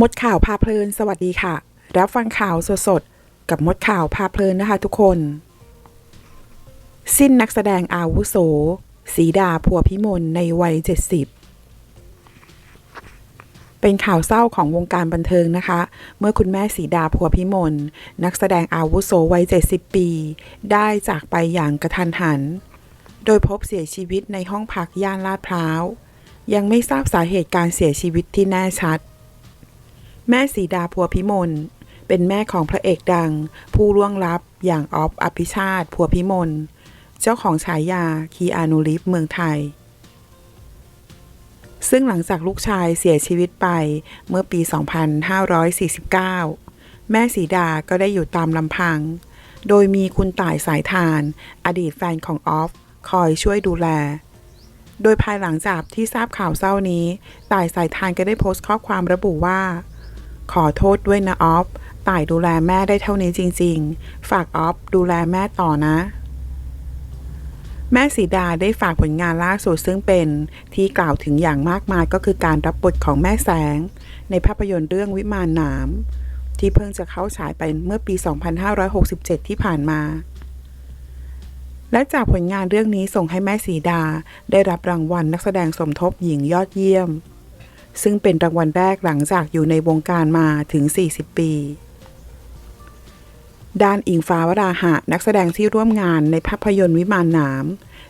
มดข่าวพาเพลิน สวัสดีค่ะ รับฟังข่าวสดๆ กับมดข่าวพาเพลินนะคะทุกคน สิ้นนักแสดงอาวุโส สีดาพัวพิมลในวัย 70 เป็นข่าวเศร้าของวงการบันเทิงนะคะ เมื่อคุณแม่สีดาพัวพิมลนักแสดงอาวุโสวัย 70 ปี ได้จากไปอย่างกระทันหัน โดยพบเสียชีวิตในห้องพักย่านลาดพร้าว ยังไม่ทราบสาเหตุการเสียชีวิตที่แน่ชัด แม่สีดาพัวพิมล เป็นแม่ของพระเอกดัง ผู้ล่วงลับอย่างออฟอภิชาติพัวพิมล เจ้าของฉายาคีอานูริฟเมืองไทย ซึ่งหลังจากลูกชายเสียชีวิตไปเมื่อปี 2549 แม่สีดาก็ได้อยู่ตามลำพัง โดยมีคุณต่ายสายทาน อดีตแฟนของออฟคอยช่วยดูแลโดยภายหลังจากที่ทราบข่าวเศร้านี้ ต่ายสายทานก็ได้โพสต์ข้อความระบุว่า ขอโทษด้วยนะออฟต่ายดูแลแม่ได้เท่านี้จริง ๆ ฝากออฟดูแลแม่ต่อนะ แม่สีดาได้ฝากผลงานล่าสุดซึ่งเป็นที่กล่าวถึงอย่างมากมายก็คือการรับบทของแม่แสง ในภาพยนตร์เรื่องวิมานหนาม ที่เพิ่งจะเข้าฉายไปเมื่อปี 2567 ที่ผ่านมา และจากผลงานเรื่องนี้ส่งให้แม่สีดาได้รับรางวัลนักแสดงสมทบหญิงยอดเยี่ยม ซึ่งเป็นรางวัลแรกหลังจากอยู่ในวงการมาถึง 40 ปี ด้านอิงฟ้าวราหะนักแสดงที่ร่วมงานในภาพยนตร์วิมานหนาม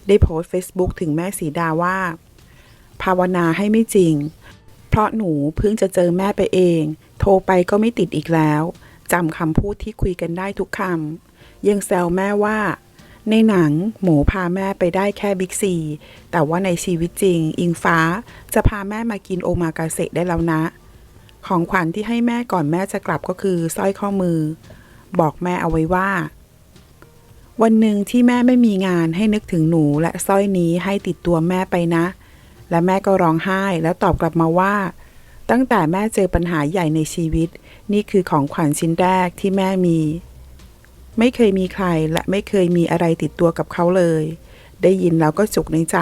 ได้โพสต์ Facebook ถึงแม่สีดาว่า ภาวนาให้ไม่จริง เพราะหนูเพิ่งจะเจอแม่ไปเอง โทรไปก็ไม่ติดอีกแล้วจำคำพูดที่คุยกันได้ทุกคำยังแซวแม่ว่า ในหนังหมูพาแม่ไปได้แค่บิ๊กซี แต่ว่าในชีวิตจริง อิงฟ้าจะพาแม่มากินโอมากาเสะได้แล้วนะ ของขวัญที่ให้แม่ก่อนแม่จะกลับก็คือสร้อยข้อมือ บอกแม่เอาไว้ว่า วันหนึ่งที่แม่ไม่มีงานให้นึกถึงหนูและสร้อยนี้ให้ติดตัวแม่ไปนะ และแม่ก็ร้องไห้แล้วตอบกลับมาว่า ตั้งแต่แม่เจอปัญหาใหญ่ในชีวิต นี่คือของขวัญชิ้นแรกที่แม่มี ไม่เคยมีใครและไม่เคยมีอะไรติดตัวกับเขาเลย ได้ยินแล้วก็จุกในใจ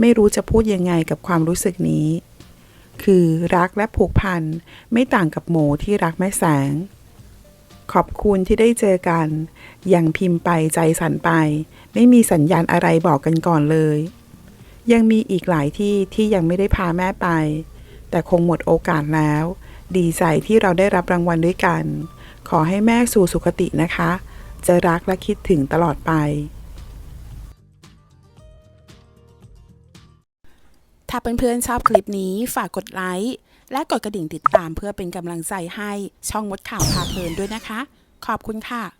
ไม่รู้จะพูดยังไงกับความรู้สึกนี้ คือรักและผูกพันไม่ต่างกับหมูที่รักแม่แสง ขอบคุณที่ได้เจอกัน ยังพิมพ์ไปใจสั่นไป ไม่มีสัญญาณอะไรบอกกันก่อนเลย ยังมีอีกหลายที่ที่ยังไม่ได้พาแม่ไป แต่คงหมดโอกาสแล้ว ดีใจที่เราได้รับรางวัลด้วยกันขอให้แม่สู่สุคตินะคะ จะรักและคิดถึงตลอดไป ถ้าเพื่อนๆชอบคลิปนี้ฝากกดไลค์และกดกระดิ่งติดตามเพื่อเป็นกำลังใจให้ช่องมดข่าวพาเพลินด้วยนะคะ ขอบคุณค่ะ